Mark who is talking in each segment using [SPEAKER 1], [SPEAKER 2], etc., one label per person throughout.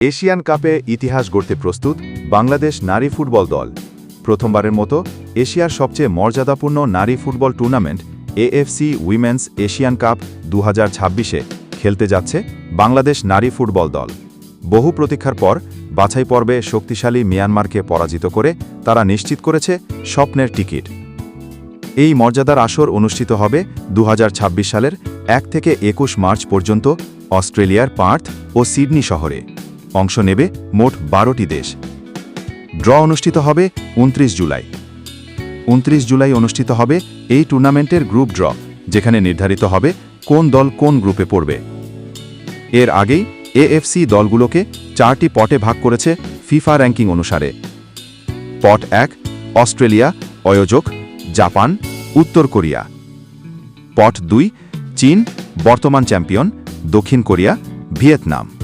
[SPEAKER 1] Asian কাপে ইতিহাস গড়তে প্রস্তুত বাংলাদেশ নারী ফুটবল দল। প্রথমবারের মতো এশিয়ার সবচেয়ে মর্যাদাপূর্ণ নারী football tournament AFC women's Asian cup দু ছাব্বিশে খেলতে যাচ্ছে বাংলাদেশ নারী ফুটবল দল। বহু প্রতীক্ষার পর বাছাই পর্বে শক্তিশালী মিয়ানমারকে পরাজিত করে তারা নিশ্চিত করেছে স্বপ্নের টিকিট। এই মর্যাদার আসর অনুষ্ঠিত হবে দু হাজার ছাব্বিশ সালের এক থেকে একুশ মার্চ পর্যন্ত অস্ট্রেলিয়ার পার্থ ও সিডনি শহরে। অংশ নেবে মোট বারোটি দেশ। ড্র অনুষ্ঠিত হবে উনত্রিশ জুলাই। উনত্রিশ জুলাই অনুষ্ঠিত হবে এই টুর্নামেন্টের গ্রুপ ড্র, যেখানে নির্ধারিত হবে কোন দল কোন গ্রুপে পড়বে। এর আগেই এএফসি দলগুলোকে চারটি পটে ভাগ করেছে ফিফা র্যাঙ্কিং অনুসারে। পট এক, অস্ট্রেলিয়া, অয়োজক, জাপান, উত্তর কোরিয়া। পট দুই, চীন, বর্তমান চ্যাম্পিয়ন, দক্ষিণ কোরিয়া, ভিয়েতনাম।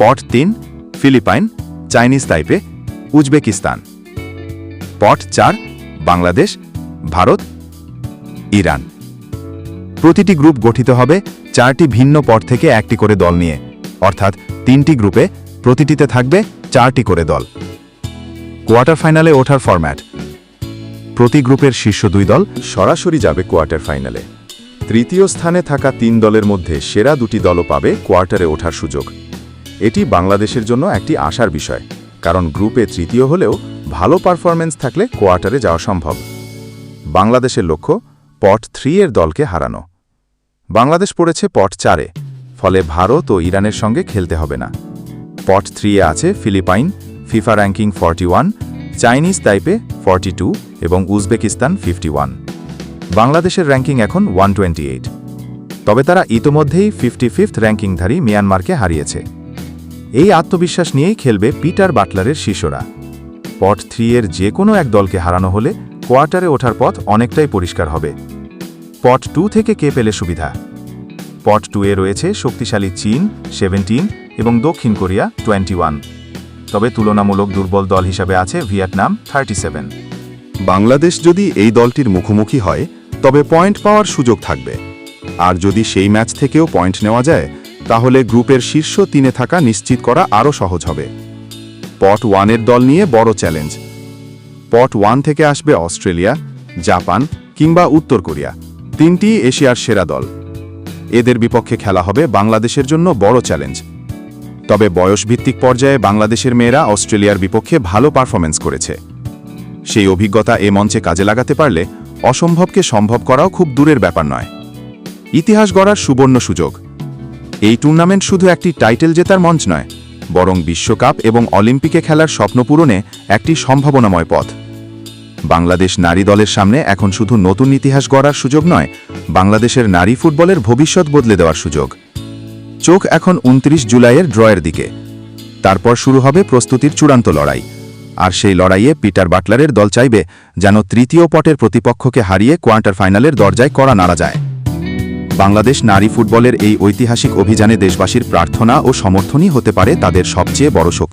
[SPEAKER 1] পট তিন, Philippines, Chinese Taipei, Uzbekistan. Pot চার, বাংলাদেশ, ভারত, ইরান। প্রতিটি গ্রুপ গঠিত হবে চারটি ভিন্ন পট থেকে একটি করে দল নিয়ে। অর্থাৎ তিনটি গ্রুপে প্রতিটিতে থাকবে চারটি করে দল। কোয়ার্টার ফাইনালে ওঠার ফরম্যাট। প্রতি গ্রুপের শীর্ষ দুই দল সরাসরি যাবে কোয়ার্টার ফাইনালে। তৃতীয় স্থানে থাকা তিন দলের মধ্যে সেরা দুটি দলও পাবে কোয়ার্টারে ওঠার সুযোগ। এটি বাংলাদেশের জন্য একটি আশার বিষয়, কারণ গ্রুপে তৃতীয় হলেও ভালো পারফরমেন্স থাকলে কোয়ার্টারে যাওয়া সম্ভব। বাংলাদেশের লক্ষ্য, পট থ্রি এর দলকে হারানো। বাংলাদেশ পড়েছে পট চারে, ফলে ভারত ও ইরানের সঙ্গে খেলতে হবে না। পট থ্রি এ আছে Philippines, FIFA ranking forty Chinese Taipei forty এবং উজবেকিস্তান ফিফটি বাংলাদেশের র্যাঙ্কিং এখন ওয়ান তবে তারা ইতোমধ্যেই ফিফটি ফিফথ র্যাঙ্কিংধারী মিয়ানমারকে হারিয়েছে। এই আত্মবিশ্বাস নিয়েই খেলবে পিটার বাটলারের শিষ্যরা পট থ্রি এর যে কোনো এক দলকে হারানো হলে কোয়ার্টারে ওঠার পথ অনেকটাই পরিষ্কার হবে। পট টু থেকে কে পেলে সুবিধা? পট টু এ রয়েছে শক্তিশালী চীন, সেভেন্টিন এবং দক্ষিণ কোরিয়া, টোয়েন্টি তবে তুলনামূলক দুর্বল দল হিসাবে আছে ভিয়েতনাম, থার্টি বাংলাদেশ যদি এই দলটির মুখোমুখি হয়, তবে পয়েন্ট পাওয়ার সুযোগ থাকবে। আর যদি সেই ম্যাচ থেকেও পয়েন্ট নেওয়া যায় তাহলে গ্রুপের শীর্ষ তিনে থাকা নিশ্চিত করা আরও সহজ হবে। পট ওয়ানের দল নিয়ে বড় চ্যালেঞ্জ। পট ওয়ান থেকে আসবে অস্ট্রেলিয়া, জাপান কিংবা উত্তর কোরিয়া, তিনটি এশিয়ার সেরা দল। এদের বিপক্ষে খেলা হবে বাংলাদেশের জন্য বড় চ্যালেঞ্জ। তবে বয়সভিত্তিক পর্যায়ে বাংলাদেশের মেয়েরা অস্ট্রেলিয়ার বিপক্ষে ভালো পারফরমেন্স করেছে। সেই অভিজ্ঞতা এ মঞ্চে কাজে লাগাতে পারলে অসম্ভবকে সম্ভব করাও খুব দূরের ব্যাপার নয়। ইতিহাস গড়ার সুবর্ণ সুযোগ। এই টুর্নামেন্ট শুধু একটি টাইটেল জেতার মঞ্চ নয়, বরং বিশ্বকাপ এবং অলিম্পিকে খেলার স্বপ্ন পূরণে একটি সম্ভাবনাময় পথ। বাংলাদেশ নারী দলের সামনে এখন শুধু নতুন ইতিহাস গড়ার সুযোগ নয়, বাংলাদেশের নারী ফুটবলের ভবিষ্যৎ বদলে দেওয়ার সুযোগ। চোখ এখন উনত্রিশ জুলাইয়ের ড্রয়ের দিকে। তারপর শুরু হবে প্রস্তুতির চূড়ান্ত লড়াই। আর সেই লড়াইয়ে পিটার বাটলারের দল চাইবে যেন তৃতীয় পটের প্রতিপক্ষকে হারিয়ে কোয়ার্টার ফাইনালের দরজায় করা নাড়া যায়। বাংলাদেশ নারী ফুটবলের এই ঐতিহাসিক অভিযানে দেশবাসীর প্রার্থনা ও সমর্থনই হতে পারে তাদের সবচেয়ে বড় শক্তি।